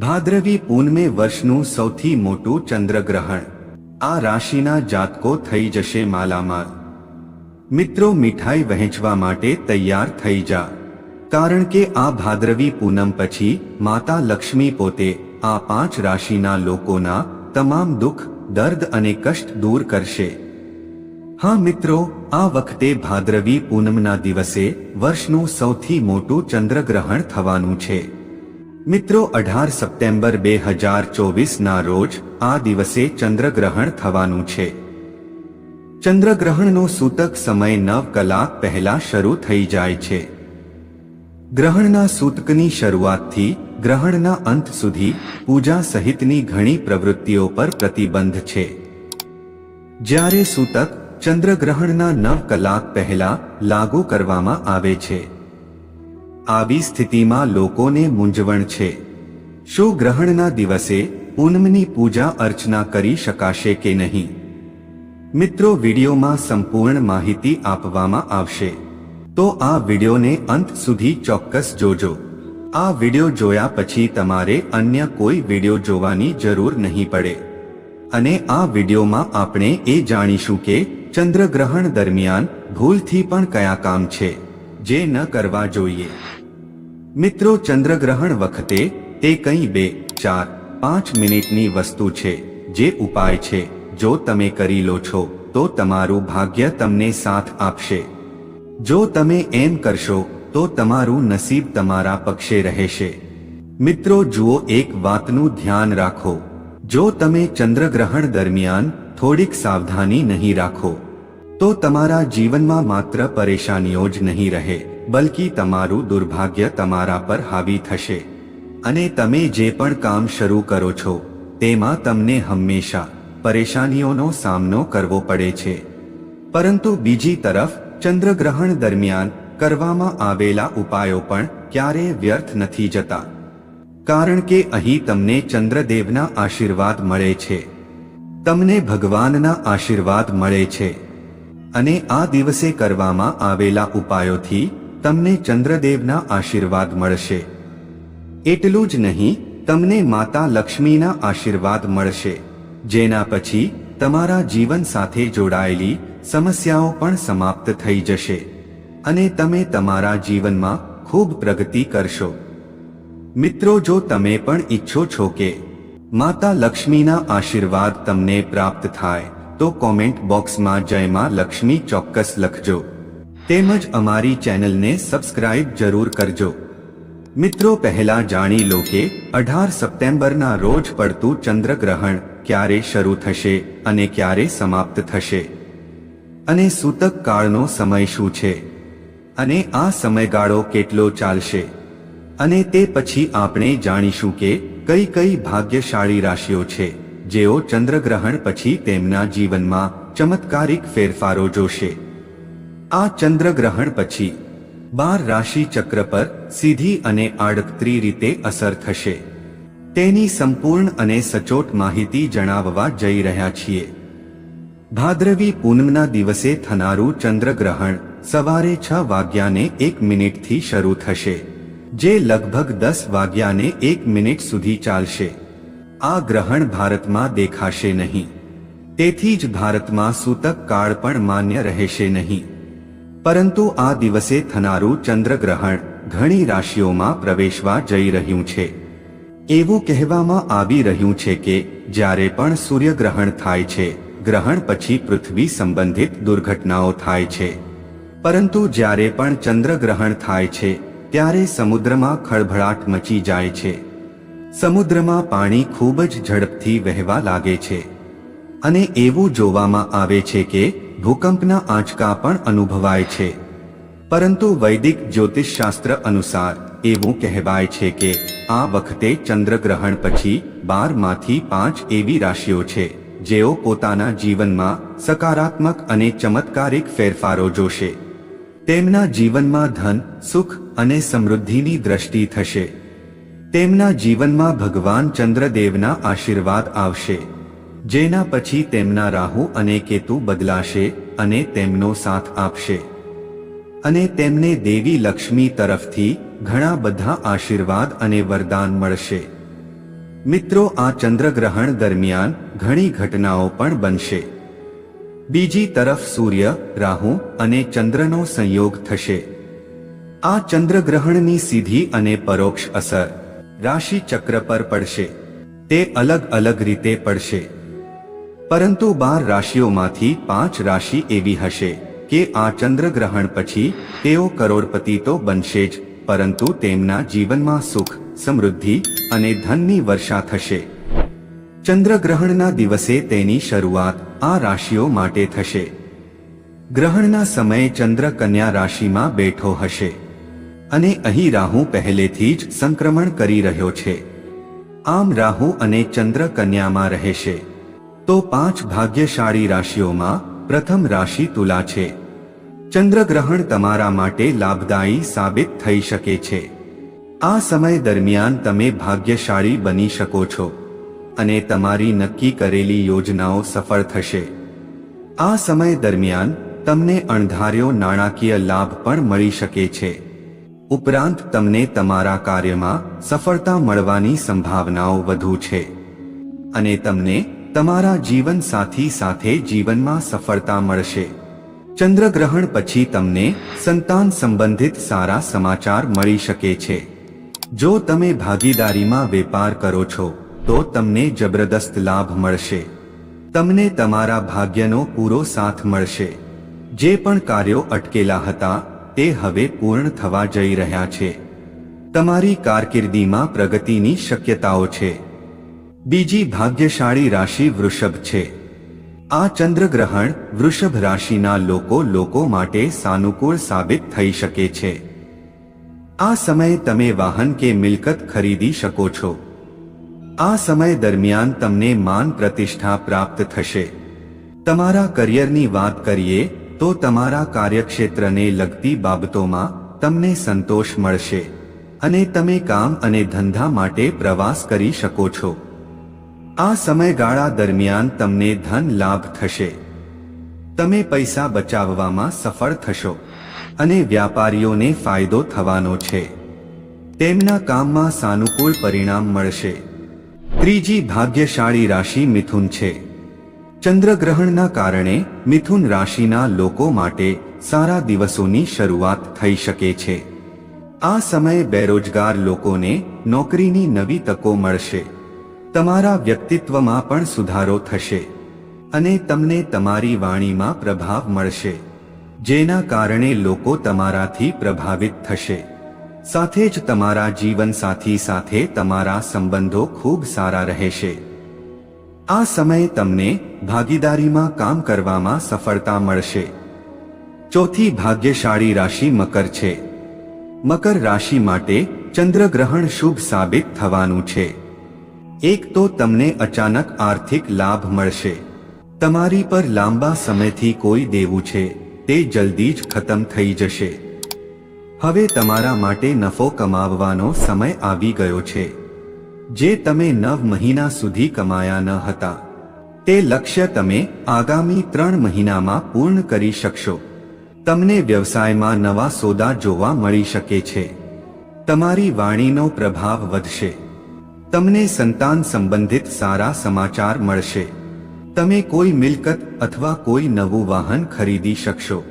ભાદ્રવી પૂનમે વર્ષનું સૌથી મોટું ચંદ્રગ્રહણ. આ રાશિના જાતકો થઈ જશે માલામાલ. મિત્રો મીઠાઈ વહેંચવા માટે તૈયાર થઈ જા. કારણ કે આ ભાદ્રવી પૂનમ પછી માતા લક્ષ્મી પોતે આ પાંચ રાશિના લોકોના તમામ દુઃખ, દર્દ અને કષ્ટ દૂર કરશે. હા મિત્રો, આ વખતે ભાદ્રવી પૂનમના દિવસે વર્ષનું સૌથી મોટું ચંદ્રગ્રહણ થવાનું છે. મિત્રો, અઢાર સપ્ટેમ્બર બે હજાર ચોવીસના રોજ આ દિવસે ચંદ્રગ્રહણ થવાનું છે. ચંદ્રગ્રહણનો સૂતક સમય નવ કલાક પહેલા શરૂ થઈ જાય છે. ગ્રહણના સૂતકની શરૂઆતથી ગ્રહણના અંત સુધી પૂજા સહિતની ઘણી પ્રવૃત્તિઓ પર પ્રતિબંધ છે. જ્યારે સૂતક ચંદ્રગ્રહણના નવ કલાક પહેલા લાગુ કરવામાં આવે છે આવી સ્થિતિમાં લોકોને મૂંઝવણ છે. શું ગ્રહણના દિવસે પૂનમની પૂજા અર્ચના કરી શકાશે કે નહીં? મિત્રો, વિડીયોમાં સંપૂર્ણ માહિતી આપવામાં આવશે. તો આ વિડીયોને અંત સુધી ચોક્કસ જોજો. આ વીડિયો જોયા પછી તમારે અન્ય કોઈ વીડિયો જોવાની જરૂર નહીં પડે. અને આ વિડીયોમાં આપણે એ જાણીશું કે ચંદ્રગ્રહણ દરમિયાન ભૂલથી પણ કયા કામ છે. જે ન કરવા જોઈએ. મિત્રો, ચંદ્રગ્રહણ વખતે તે કંઈ બે, ચાર, પાંચ મિનિટની વસ્તુ છે, જે ઉપાય છે. જો તમે કરી લો છો, તો તમારું ભાગ્ય તમને સાથ આપશે. જો તમે એમ કરશો, તો તમારું નસીબ તમારા પક્ષે રહેશે. મિત્રો, જુઓ એક વાતનું ધ્યાન રાખો. જો તમે ચંદ્રગ્રહણ દરમિયાન થોડીક સાવધાની નહીં રાખો તો તમારા જીવનમાં માત્ર પરેશાનીઓ જ નહીં રહે, બલકી તમારું દુર્ભાગ્ય તમારા પર હાવી થશે. અને તમે જે પણ કામ શરૂ કરો છો, તેમાં તમને હંમેશા પરેશાનીઓનો સામનો કરવો પડે છે. પરંતુ બીજી તરફ, ચંદ્રગ્રહણ દરમિયાન કરવામાં આવેલા ઉપાયો પણ ક્યારેય વ્યર્થ નથી જતા. કારણ કે અહીં તમને ચંદ્રદેવના આશીર્વાદ મળે છે. તમને ભગવાનના આશીર્વાદ મળે છે. અને આ દિવસે કરવામાં આવેલા ઉપાયોથી તમને ચંદ્રદેવના આશીર્વાદ મળશે. એટલું જ નહીં, તમને માતા લક્ષ્મીના આશીર્વાદ મળશે, જેના પછી તમારા જીવન સાથે જોડાયેલી સમસ્યાઓ પણ સમાપ્ત થઈ જશે અને તમે તમારા જીવનમાં ખૂબ પ્રગતિ કરશો. મિત્રો, જો તમે પણ ઈચ્છો છો કે માતા લક્ષ્મીના આશીર્વાદ તમને પ્રાપ્ત થાય તો કોમેન્ટ બોક્સમાં જયમાં લક્ષ્મી ચોક્કસ લખજો. તેમજ અમારી ચેનલને સબસ્ક્રાઇબ જરૂર કરજો. મિત્રો પહેલા જાણી લો કે અઢાર સપ્ટેમ્બરના રોજ પડતું ચંદ્રગ્રહણ ક્યારે શરૂ થશે અને ક્યારે સમાપ્ત થશે? અને સૂતક કાળનો સમય શું છે? અને આ સમયગાળો કેટલો ચાલશે? અને તે પછી આપણે જાણીશું કે કઈ કઈ ભાગ્યશાળી રાશિઓ છે. જેઓ ચંદ્રગ્રહણ પછી તેમના જીવનમાં ચમત્કારિક ફેરફારો જોશે. આ ચંદ્રગ્રહણ પછી, બાર રાશિ ચક્ર પર સીધી અને આડકતરી રીતે અસર થશે. તેની સંપૂર્ણ અને સચોટ માહિતી જણાવવા જઈ રહ્યા છીએ. ભાદ્રવી પૂનમના દિવસે થનારું ચંદ્રગ્રહણ સવારે છ વાગ્યાને એક મિનિટથી શરૂ થશે, જે લગભગ દસ વાગ્યાને એક મિનિટ સુધી ચાલશે. આ ગ્રહણ ભારતમાં દેખાશે નહીં. તેથી જ ભારતમાં સૂતક કાળ પણ માન્ય રહેશે નહીં. પરંતુ આ દિવસે થનારું ચંદ્રગ્રહણ ઘણી રાશિઓમાં પ્રવેશવા જઈ રહ્યું છે. એવું કહેવામાં આવી રહ્યું છે કે જ્યારે પણ સૂર્યગ્રહણ થાય છે, ગ્રહણ પછી પૃથ્વી સંબંધિત દુર્ઘટનાઓ થાય છે. પરંતુ જ્યારે પણ ચંદ્રગ્રહણ થાય છે, ત્યારે સમુદ્રમાં ખળભળાટ મચી જાય છે. સમુદ્રમાં પાણી ખૂબ જ ઝડપથી વહેવા લાગે છે અને એવું જોવામાં આવે છે કે ભૂકંપના આંચકા પણ અનુભવાય છે. પરંતુ વૈદિક જ્યોતિષશાસ્ત્ર અનુસાર એવું કહેવાય છે કે આ વખતે ચંદ્રગ્રહણ પછી બારમાંથી પાંચ એવી રાશિઓ છે, જેઓ પોતાના જીવનમાં સકારાત્મક અને ચમત્કારિક ફેરફારો જોશે. તેમના જીવનમાં ધન, સુખ અને સમૃદ્ધિની દ્રષ્ટિ થશે. તેમના જીવનમાં ભગવાન ચંદ્રદેવના આશીર્વાદ આવશે, જેના પછી તેમના રાહુ અને કેતુ બદલાશે અને તેમનો સાથ આપશે. અને તેમને દેવી લક્ષ્મી તરફથી ઘણા બધા આશીર્વાદ અને વરદાન મળશે. મિત્રો, આ ચંદ્રગ્રહણ દરમિયાન ઘણી ઘટનાઓ પણ બનશે. બીજી તરફ સૂર્ય, રાહુ અને ચંદ્રનો સંયોગ થશે. આ ચંદ્રગ્રહણની સીધી અને પરોક્ષ અસર રાશિ ચક્ર પર પડશે. તે અલગ અલગ રીતે પડશે. પરંતુ બાર રાશિઓમાંથી પાંચ રાશિ એવી હશે કે આ ચંદ્રગ્રહણ પછી તેઓ કરોડપતિ તો બનશે જ, પરંતુ તેમના જીવનમાં સુખ, સમૃદ્ધિ અને ધનની વર્ષા થશે. ચંદ્રગ્રહણના દિવસે તેની શરૂઆત આ રાશિઓ માટે થશે. ગ્રહણના સમયે ચંદ્ર કન્યા રાશિમાં બેઠો હશે. અને અહીં રાહુ પહેલેથી જ સંક્રમણ કરી રહ્યો છે. આમ રાહુ અને ચંદ્ર કન્યામાં રહેશે. તો પાંચ ભાગ્યશાળી રાશિઓમાં પ્રથમ રાશિ તુલા છે. ચંદ્રગ્રહણ તમારા માટે લાભદાયી સાબિત થઈ શકે છે. આ સમય દરમિયાન તમે ભાગ્યશાળી બની શકો છો. અને તમારી નક્કી કરેલી યોજનાઓ સફળ થશે. આ સમય દરમિયાન તમને અણધાર્યો નાણાકીય લાભ પણ મળી શકે છે. ઉપરાંત તમને તમારા કાર્યમાં સફળતા મળવાની સંભાવનાઓ વધુ છે. અને તમને તમારા જીવન સાથી સાથે જીવનમાં સફળતા મળશે. ચંદ્રગ્રહણ પછી તમને સંતાન સંબંધિત સારા સમાચાર મળી શકે છે. જો તમે ભાગીદારીમાં વેપાર કરો છો, તો તમને જબરદસ્ત લાભ મળશે. તમને તમારા ભાગ્યનો પૂરો સાથ મળશે. જે પણ કાર્યો અટકેલા હતા તે હવે પૂર્ણ થવા જઈ રહ્યા છે. તમારી કારકિર્દીમાં પ્રગતિની શક્યતાઓ છે. બીજી ભાગ્યશાળી રાશિ વૃષભ છે. આ ચંદ્રગ્રહણ વૃષભ રાશિના લોકો લોકો માટે સાનુકૂળ સાબિત થઈ શકે છે. આ સમયે તમે વાહન કે મિલકત ખરીદી શકો છો. આ સમય દરમિયાન તમને માન પ્રતિષ્ઠા પ્રાપ્ત થશે. તમારા કરિયરની વાત કરીએ તો તમારા કાર્યક્ષેત્રને લગતી બાબતોમાં તમને સંતોષ મળશે અને તમે કામ અને ધંધા માટે પ્રવાસ કરી શકો છો. આ સમયગાળા દરમિયાન તમને ધન લાભ થશે. તમે પૈસા બચાવવામાં સફળ થશો અને વ્યાપારીઓને ફાયદો થવાનો છે. તેમના કામમાં સાનુકૂળ પરિણામ મળશે. ત્રીજી ભાગ્યશાળી રાશિ મિથુન છે. ચંદ્રગ્રહણના કારણે મિથુન રાશિના લોકો માટે સારા દિવસોની શરૂઆત થઈ શકે છે. આ સમયે બેરોજગાર લોકોને નોકરીની નવી તકો મળશે. તમારા વ્યક્તિત્વમાં પણ સુધારો થશે. અને તમને તમારી વાણીમાં પ્રભાવ મળશે. જેના કારણે લોકો તમારાથી પ્રભાવિત થશે. સાથે જ તમારા જીવનસાથી સાથે તમારા સંબંધો ખૂબ સારા રહેશે. આ સમયે તમને ભાગીદારીમાં કામ કરવામાં સફળતા મળશે. ચોથી ભાગ્યશાળી રાશિ મકર છે. મકર રાશિ માટે ચંદ્રગ્રહણ શુભ સાબિત થવાનું છે. એક તો તમને અચાનક આર્થિક લાભ મળશે. તમારી પર લાંબા સમયથી કોઈ દેવું છે, તે જલ્દી જ ખતમ થઈ જશે. હવે તમારા માટે નફો કમાવવાનો સમય આવી ગયો છે. જે તમે નવ મહિના સુધી કમાયા ન હતા. તે લક્ષ્ય તમે આગામી ત્રણ મહિનામાં પૂર્ણ કરી શકશો. તમને વ્યવસાયમાં નવા સોદા જોવા મળી શકે છે. તમારી વાણીનો પ્રભાવ વધશે. તમને સંતાન સંબંધિત સારા સમાચાર મળશે. તમે કોઈ મિલકત અથવા કોઈ નવું વાહન ખરીદી શકશો.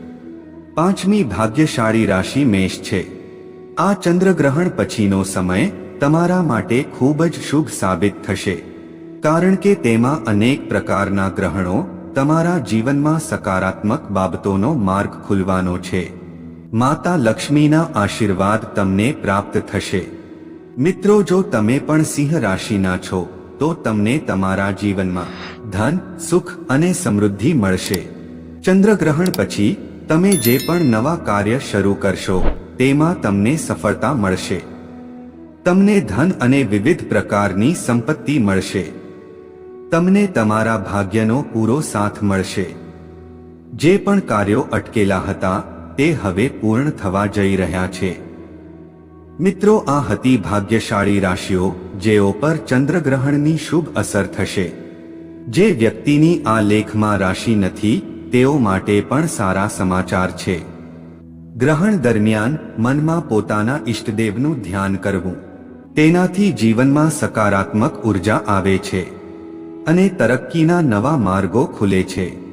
પાંચમી ભાગ્યશાળી રાશિ મેષ છે. આ ચંદ્રગ્રહણ પછીનો સમય તમારા માટે ખૂબ જ શુભ સાબિત થશે. કારણ કે તેમાં અનેક પ્રકારના ગ્રહણો તમારા જીવનમાં સકારાત્મક બાબતોનો માર્ગ ખુલવાનો છે. માતા લક્ષ્મીના આશીર્વાદ તમને પ્રાપ્ત થશે. મિત્રો, જો તમે પણ સિંહ રાશિના છો, તો તમને તમારા જીવનમાં ધન, સુખ અને સમૃદ્ધિ મળશે. ચંદ્રગ્રહણ પછી તમે જે પણ નવા કાર્ય શરૂ કરશો, તેમાં તમને સફળતા મળશે. તમને ધન અને વિવિધ પ્રકારની સંપત્તિ મળશે. તમને તમારા ભાગ્યનો પૂરો સાથ મળશે. જે પણ કાર્યો અટકેલા હતા, તે હવે પૂર્ણ થવા જઈ રહ્યા છે. મિત્રો, આ હતી ભાગ્યશાળી રાશિઓ, જેઓ પર ચંદ્રગ્રહણની શુભ અસર થશે. જે વ્યક્તિની આ લેખમાં રાશિ નથી, તેઓ માટે પણ સારા સમાચાર છે. ગ્રહણ દરમિયાન મનમાં પોતાના ઇષ્ટદેવનું ધ્યાન કરવું. તેનાથી જીવનમાં સકારાત્મક ઊર્જા આવે છે અને તરક્કીના નવા માર્ગો ખુલે છે.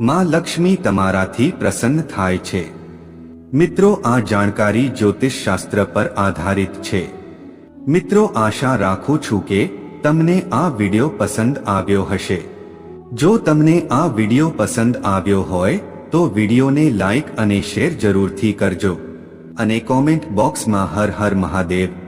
માં લક્ષ્મી તમારાથી પ્રસન્ન થાય છે. મિત્રો, આ જાણકારી જ્યોતિષ શાસ્ત્ર પર આધારિત છે. મિત્રો, આશા રાખું છું કે તમને આ વિડિયો પસંદ આવ્યો હશે. જો તમને આ વિડિયો પસંદ આવ્યો હોય, તો વિડિયોને લાઈક અને શેર જરૂરથી કરજો. અને કોમેન્ટ બોક્સમાં હર હર મહાદેવ.